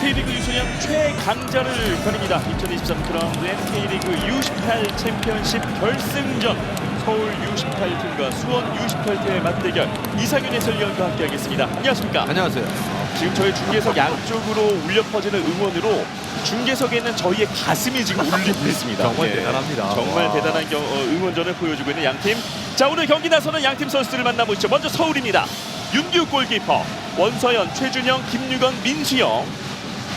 K리그 유소년 최강자를 거립니다. 2023 그라운드의 K리그 U18 챔피언십 결승전 서울 U18팀과 수원 U18팀의 맞대결 이상윤 해설위원과 함께하겠습니다. 안녕하십니까? 안녕하세요. 지금 저희 중계석 양쪽으로 울려 퍼지는 응원으로 중계석에 있는 저희의 가슴이 지금 울리고 있습니다. 정말 예. 대단합니다. 정말 와. 대단한 경- 어, 응원전을 보여주고 있는 양팀. 자 오늘 경기 나서는 양팀 선수들을 만나보시죠. 먼저 서울입니다. 윤규 골키퍼, 원서연, 최준영, 김유건, 민수영,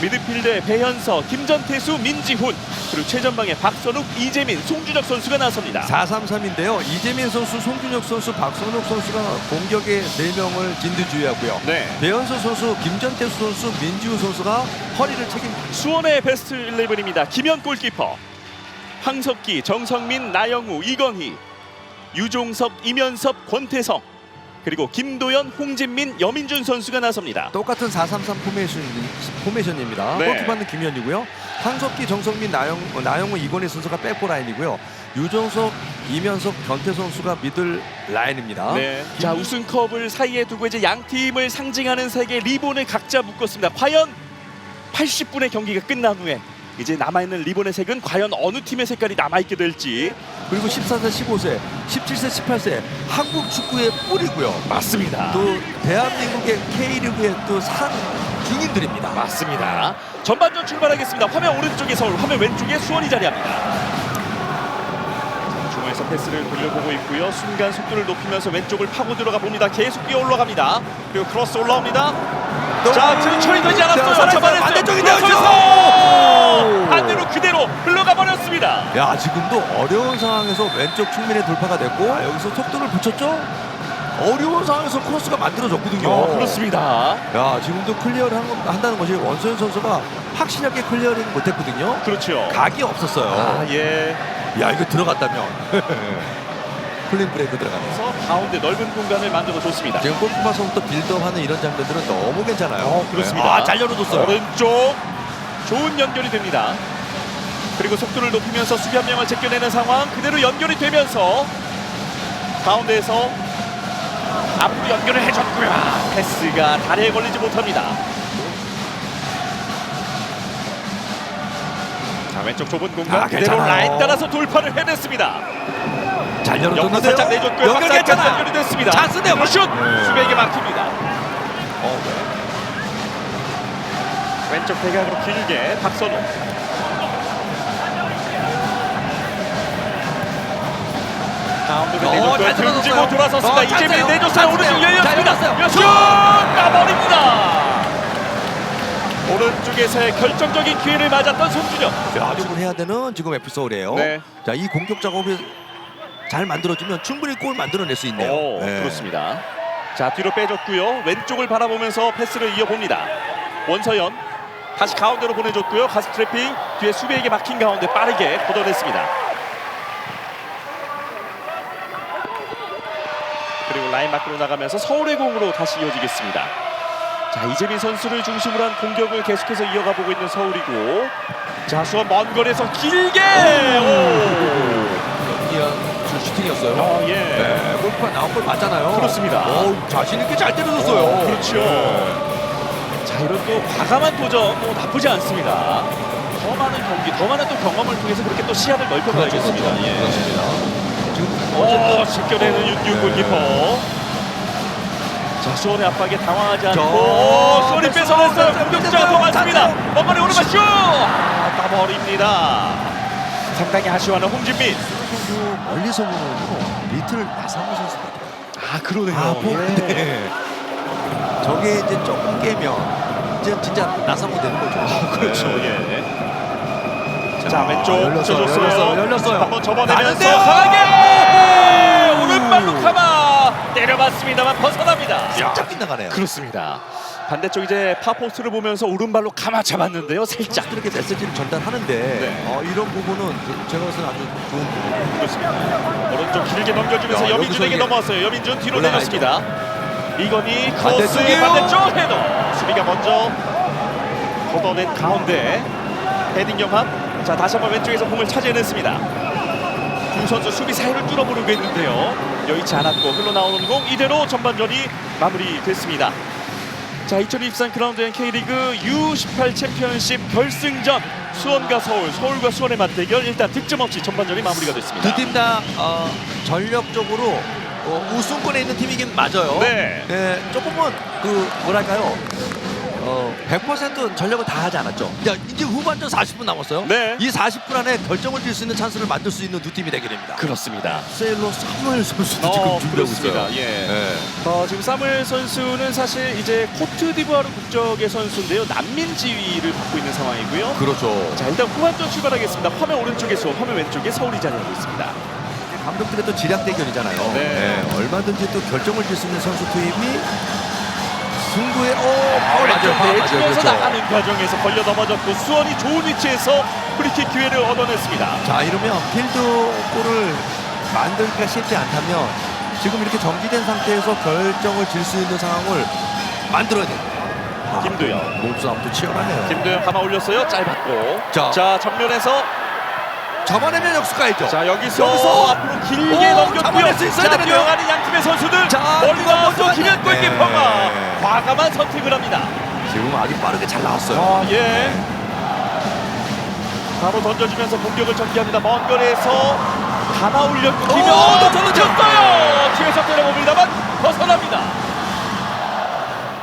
미드필더의 배현서, 김전태수, 민지훈, 그리고 최전방에 박선욱, 이재민, 송준혁 선수가 나섭니다. 4-3-3인데요. 이재민 선수, 송준혁 선수, 박선욱 선수가 공격의 4명을 진두지휘하고요. 네. 배현수 선수, 김전태수 선수, 민지우 선수가 허리를 책임집니다. 수원의 베스트 11입니다. 김현 골키퍼, 황석기, 정성민, 나영우, 이건희, 유종석, 이면섭, 권태성, 그리고 김도현, 홍진민, 여민준 선수가 나섭니다. 똑같은 4-3-3 포메이션, 포메이션입니다. 네. 골키퍼는 김현이고요. 황석기, 정성민, 나영, 어, 나영우, 이건희 선수가 백포 라인이고요. 유정석, 이면석, 변태 선수가 미들 라인입니다. 네. 자 우승컵을 사이에 두고 이제 양 팀을 상징하는 색의 리본을 각자 묶었습니다. 과연 80분의 경기가 끝난 후에 이제 남아있는 리본의 색은 과연 어느 팀의 색깔이 남아있게 될지 그리고 14세, 15세, 17세, 18세 한국 축구의 뿌리고요. 맞습니다. 또 대한민국의 K리그의 또산 중인들입니다. 맞습니다. 전반전 출발하겠습니다. 화면 오른쪽에 서울, 화면 왼쪽에 수원이 자리합니다. 중앙에서 패스를 돌려보고 있고요. 순간 속도를 높이면서 왼쪽을 파고 들어가 봅니다. 계속 뛰어 올라갑니다. 그리고 크로스 올라옵니다. 자, 지금 처리 되지 않았어요. 자, 잡아냈어요. 반대쪽인데요! 반대로 그대로 흘러가 버렸습니다. 야 지금도 어려운 상황에서 왼쪽 측면에 돌파가 됐고 여기서 속도를 붙였죠. 어려운 상황에서 크로스가 만들어졌거든요. 어, 그렇습니다. 야 지금도 클리어를 한, 건- 한다는 것이 원소연 선수가 확실하게 클리어링 못했거든요. 그렇죠. 각이 없었어요. 아, 예. 야 이거 들어갔다면 클린 브레이크 들어가네요. 그래서 가운데 넓은 공간을 만들어 줬습니다. 지금 골키퍼서부터 빌드업하는 이런 장면들은 너무 괜찮아요. 어, 그렇습니다. 아, 잘 열어줬어요. 오른쪽 좋은 연결이 됩니다. 그리고 속도를 높이면서 수비 한 명을 제껴내는 상황 그대로 연결이 되면서 가운데에서 앞으로 연결을 해줬고요. 아, 패스가 다리에 걸리지 못합니다. 자 왼쪽 좁은 공간 아, 그대로 괜찮아요. 라인 따라서 돌파를 해냈습니다. 잘 옆으로 열어줬는데요. 살짝 내줬고요. 연결 괜찮아. 연결이 됐습니다. 찬스네요. 슛 네. 수비에게 막힙니다. 어, 네. 왼쪽 대각으로 길게 박선우 어, 내줬고요 잘 등지고. 돌아섰습니다 어, 이재민이. 내줬어요. 오른쪽 잘 열렸습니다. 슛 까버립니다 오른쪽에서의 결정적인 기회를 맞았던 손준영 야, 지금 해야 되는 지금 F 서울이에요. 네. 자, 이 공격 작업이 잘 만들어지면 충분히 골 만들어낼 수 있네요. 오, 네. 그렇습니다 자 뒤로 빼줬고요 왼쪽을 바라보면서 패스를 이어봅니다 원서연 다시 가운데로 보내줬고요 가스 트래핑 뒤에 수비에게 막힌 가운데 빠르게 걷어냈습니다 그리고 라인 밖으로 나가면서 서울의 공으로 다시 이어지겠습니다 자 이재민 선수를 중심으로 한 공격을 계속해서 이어가 보고 있는 서울이고 자 수원 먼 거리에서 길게 오. 이한 슈팅이었어요. 어, 예. 네, 골키퍼 나온 걸 맞잖아요. 그렇습니다. 어, 자신 있게 잘 때려줬어요. 어, 그렇죠. 자 이런 또 과감한 도전 뭐 나쁘지 않습니다. 더 많은 경기, 더 많은 또 경험을 통해서 그렇게 또 시야를 넓혀가야겠습니다. 그렇죠. 예. 그렇습니다. 오, 직결에는 윤규 네. 골키퍼. 자 수원의 압박에 당황하지 저- 않고 오, 수원이 뺏어냈어요. 뺏어- 공격자가 더 많습니다. 원거리 오른발 슛! 아, 따버립니다. 상당히 아쉬워하는 홍진민. 그 멀리서 보면 리틀 나상호 선수 같아요. 아 그러네요. 아, 뭐, 예. 네. 저게 이제 조금 깨면 이제 진짜 나상호 되는 거죠. 그렇죠. 네. 예. 자, 왼쪽 열렸어요. 열렸어요, 열렸어요. 한번 접어내면서 나는데요! 강하게 오른발로 카마 때려봤습니다만 벗어납니다. 살짝 빗나가네요. 그렇습니다. 반대쪽 이제 파포스트를 보면서 오른발로 카마 잡았는데요. 살짝 이렇게 메시지를 전달하는데 네. 어, 이런 부분은 제가 때 아주 좋은 부분. 그렇습니다. 오른쪽 길게 넘겨주면서 야, 여민준에게 여기서 넘어왔어요. 여민준 뒤로. 내줬습니다. 이건희 크로스 반대쪽이에요. 반대쪽 헤더 수비가 먼저 걷어낸 가운데 헤딩 경합 자 다시 한번 왼쪽에서 공을 차지해냈습니다 두 선수 수비 사이를 뚫어보려고 했는데요 여의치 않았고 흘러나오는 공 이대로 전반전이 마무리됐습니다 자, 2023 크라운드 앤 K리그 U18 챔피언십 결승전 수원과 서울, 서울과 수원의 맞대결 일단 득점 없이 전반전이 마무리가 됐습니다. 두 팀 다 어, 전력적으로 어, 우승권에 있는 팀이긴 맞아요. 네. 네, 조금은 그 뭐랄까요? 어, 100% 전력을 다 하지 않았죠. 야, 이제 후반전 40분 남았어요. 네. 이 40분 안에 결정을 질 수 있는 찬스를 만들 수 있는 두 팀이 되겠습니다. 그렇습니다. 세일러 사무엘 선수도 어, 지금 준비하고 그렇습니다. 있어요. 예. 네. 어, 지금 사무엘 선수는 사실 이제 코트디부아르 국적의 선수인데요. 난민 지위를 받고 있는 상황이고요. 그렇죠. 자, 일단 후반전 출발하겠습니다. 화면 오른쪽에 수원, 화면 왼쪽에 서울이 자리하고 있습니다. 감독들의 또 지략 대결이잖아요. 네. 얼마든지 또 결정을 질 수 있는 선수 투입이 승부에 어 파울 맞아요. 파울 맞아요. 내주면서 그렇죠. 나가는 과정에서 걸려 넘어졌고 수원이 좋은 위치에서 프리킥 기회를 얻어냈습니다. 자 이러면 필드 골을 만들기가 쉽지 않다면 지금 이렇게 정지된 상태에서 결정을 질 수 있는 상황을 만들어야 돼요. 아, 김도영. 몸싸움도 치열하네요. 김도영 감아 올렸어요. 짧았고. 자. 자, 정면에서 잡아내면 역습 가야죠. 자 여기서, 여기서 앞으로 길게 오, 넘겼고요. 잡아낼 수 있어야 자, 되는데요. 뛰어가는 양 팀의 선수들 자, 멀리 나와서 먼저 김현 네. 골키퍼가 과감한 선택을 합니다. 지금 아주 빠르게 잘 나왔어요. 아, 예. 바로 던져주면서 공격을 전개합니다. 먼 거리에서 감아 올렸고 오, 김현 저는 쳤어요. 뒤에서 때려봅니다만 벗어납니다.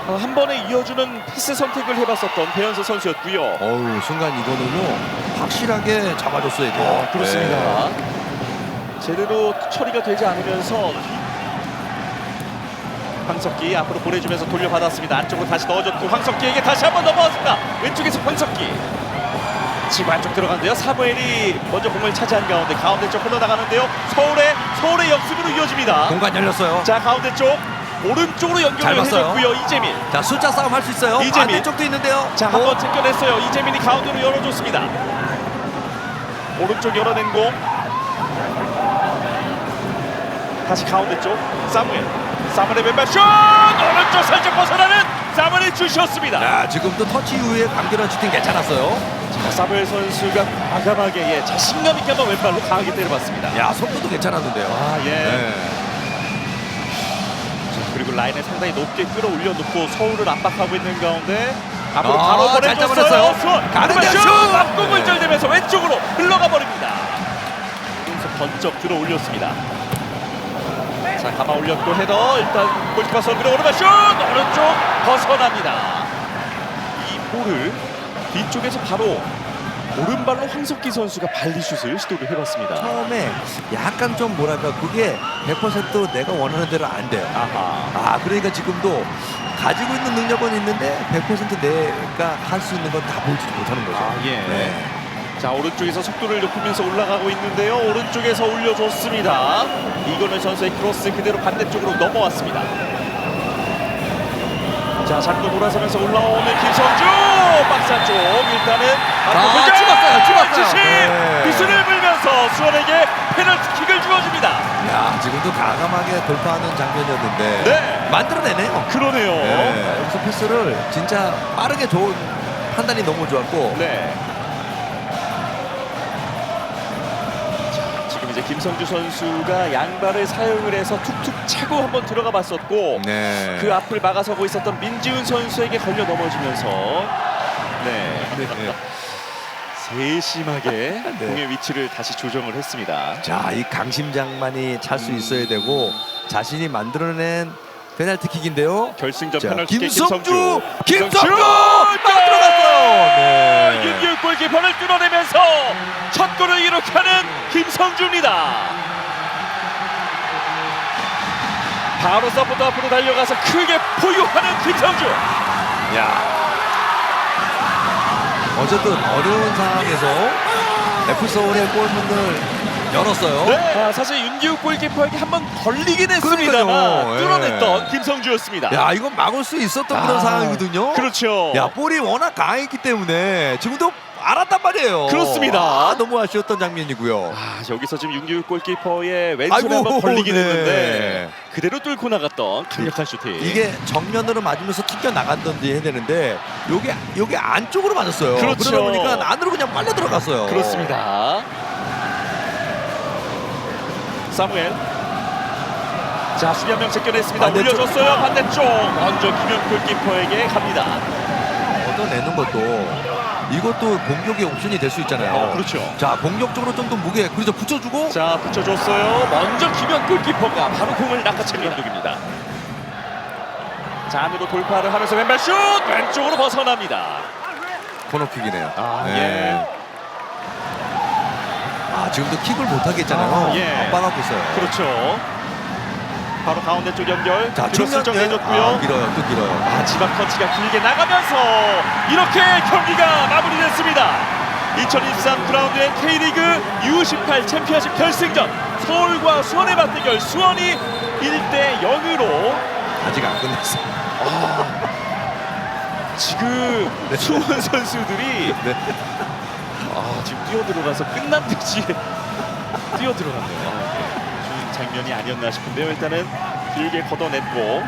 어, 한 번에 이어주는 패스 선택을 해봤었던 배현서 선수였고요. 어우 순간 이거는요 확실하게 잡아줬어야 돼요. 어, 그렇습니다. 네. 제대로 처리가 되지 않으면서 황석기 앞으로 보내주면서 돌려받았습니다. 안쪽으로 다시 넣어줬고 황석기에게 다시 한번 넘어왔습니다. 왼쪽에서 황석기. 지금 안쪽 들어간대요. 사무엘이 먼저 공을 차지한 가운데 가운데 쪽 흘러나가는데요. 서울의 서울의 역습으로 이어집니다. 공간 열렸어요. 자 가운데 쪽 오른쪽으로 잘 연결을 봤어요. 해줬고요. 이재민. 자 숫자 싸움 할 수 있어요. 이재민. 반대쪽도 있는데요. 자, 한번 제껴냈어요. 이재민이 가운데로 열어줬습니다. 오른쪽 열어낸 공. 다시 가운데 쪽. 사무엘. 사무엘의 왼발 슛! 오른쪽 살짝 벗어나는 사무엘의 슛이었습니다. 야 지금도 터치 이후에 간결한 슈팅 괜찮았어요. 자, 사무엘 선수가 과감하게 예, 자신감 있게 한번 왼발로 강하게 때려봤습니다. 야 속도도 괜찮았는데요. 아, 예. 네. 자, 그리고 라인을 상당히 높게 끌어올려 놓고 서울을 압박하고 있는 가운데 앞으로 아, 바로 잘 보내줬어요. 잡아냈어요. 수원. 가는데요, 슛! 슛! 앞공을 네. 절대면서 왼쪽으로 흘러가 버립니다. 여기서 번쩍 들어 올렸습니다. 자, 감아 올렸고 헤더 일단 골키퍼 선비로 오른발 슛! 오른쪽 벗어납니다. 이 볼을 뒤쪽에서 바로 오른발로 황석기 선수가 발리슛을 시도를 해봤습니다. 처음에 약간 좀 뭐랄까 그게 100% 내가 원하는 대로 안 돼요. 아하. 아 그러니까 지금도 가지고 있는 능력은 있는데 100% 내가 할 수 있는 건 다 보여주지 못하는 거죠. 아, 예. 네. 자 오른쪽에서 속도를 높이면서 올라가고 있는데요 오른쪽에서 올려줬습니다 이건우 선수의 크로스 그대로 반대쪽으로 넘어왔습니다 자 잡고 돌아서면서 올라오는 김성주 박스 안쪽 일단은 아, 찍었어요, 찍었어요. 네. 비수를 불면서 수원에게 페널티킥을 주어줍니다 야 지금도 과감하게 돌파하는 장면이었는데 네. 만들어내네요. 그러네요 네. 여기서 패스를 진짜 빠르게 좋은 판단이 너무 좋았고 네. 자, 지금 이제 김성주 선수가 양발을 사용을 해서 툭툭 차고 한번 들어가 봤었고 네. 그 앞을 막아서고 있었던 민지훈 선수에게 걸려 넘어지면서 네. 네. 세심하게 네. 공의 위치를 다시 조정을 했습니다. 자, 이 강심장만이 찰 수 있어야 되고 자신이 만들어낸 페널티킥인데요. 결승전 자, 페널티킥 김성주, 김성주! 막 들어갔어요. 네. 윤규 골키퍼를 뚫어내면서 첫 골을 기록하는 김성주입니다. 바로 서포트 앞으로 달려가서 크게 포유하는 김성주. 야. 어쨌든 어려운 상황에서 F 서울의 골문을 열었어요. 네. 아, 사실 윤규 골키퍼에게 한 번 걸리긴 했습니다만 그러니까요. 예. 뚫어냈던 김성주였습니다. 야, 이건 막을 수 있었던 아, 그런 상황이거든요. 그렇죠. 야, 볼이 워낙 강했기 때문에 지금도 알았단 말이에요. 그렇습니다. 아, 너무 아쉬웠던 장면이고요. 아, 여기서 지금 윤규 골키퍼의 왼손에 아이고, 한번 걸리긴 네. 했는데 그대로 뚫고 나갔던 강력한 슈팅. 이게 정면으로 맞으면서 튕겨 나갔던지 해야 되는데 요게 요게 안쪽으로 맞았어요. 그렇죠. 그러다 보니까 안으로 그냥 빨려 들어갔어요. 그렇습니다. 사무엘 자 수비 한명 제껴냈습니다. 반대쪽. 올려줬어요. 반대쪽 먼저 김현 골키퍼에게 갑니다. 얻어내는 것도 이것도 공격의 옵션이 될 수 있잖아요. 어, 그렇죠. 자 공격적으로 좀 더 무게 그래서 붙여주고 자 붙여줬어요. 먼저 김현 골키퍼가 바로 공을 낚아채는 감독입니다. 자 안으로 돌파를 하면서 왼발 슛 왼쪽으로 벗어납니다. 코너킥이네요. 아, 예. 아 지금도 킥을 못 하겠잖아요. 아, 예. 안 빠갖고 있어요. 그렇죠. 바로 가운데 쪽 연결. 자 뒤로 슬쩍 예. 내줬고요. 아, 길어요, 또 길어요. 마지막 터치가 길게 나가면서 이렇게 경기가 마무리됐습니다. 2023 그라운드의 K리그 U18 챔피언십 결승전 서울과 수원의 맞대결 수원이 1대 0으로 아직 안 끝났어요. 지금 수원 선수들이 네. 아, 지금 뛰어들어가서 끝난 듯이 뛰어들어갔네요. 장면이 아니었나 싶은데요. 일단은 길게 걷어냈고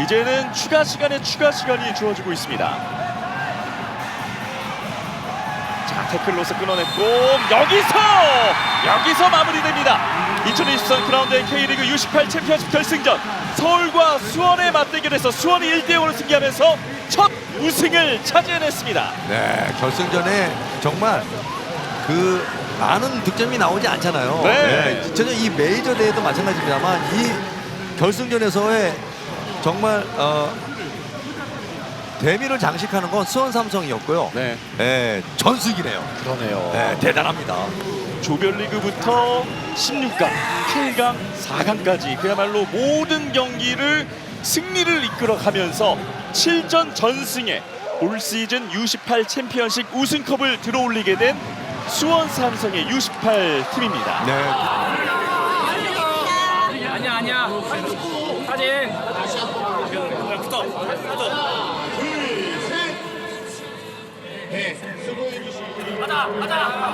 이제는 추가 시간에 추가 시간이 주어지고 있습니다. 자 태클로서 끊어냈고 여기서 여기서 마무리됩니다. 2023 그라운드의 K리그 U18 챔피언십 결승전 서울과 수원의 맞대결에서 수원이 1대 0으로 승리하면서 첫 우승을 차지해냈습니다. 네, 결승전에 정말 그 많은 득점이 나오지 않잖아요. 네. 전혀 이 메이저 대회도 마찬가지입니다만 이 결승전에서의 정말 어, 대미를 장식하는 건 수원 삼성이었고요. 네, 네, 전승이네요. 그러네요. 네, 대단합니다. 조별리그부터 16강, 8강, 4강까지 그야말로 모든 경기를 승리를 이끌어가면서 7전 전승에 올 시즌 U18 챔피언십 우승컵을 들어올리게 된 수원 삼성의 U18 팀입니다. 네, 아니야 아니야. 사진. 가자 가자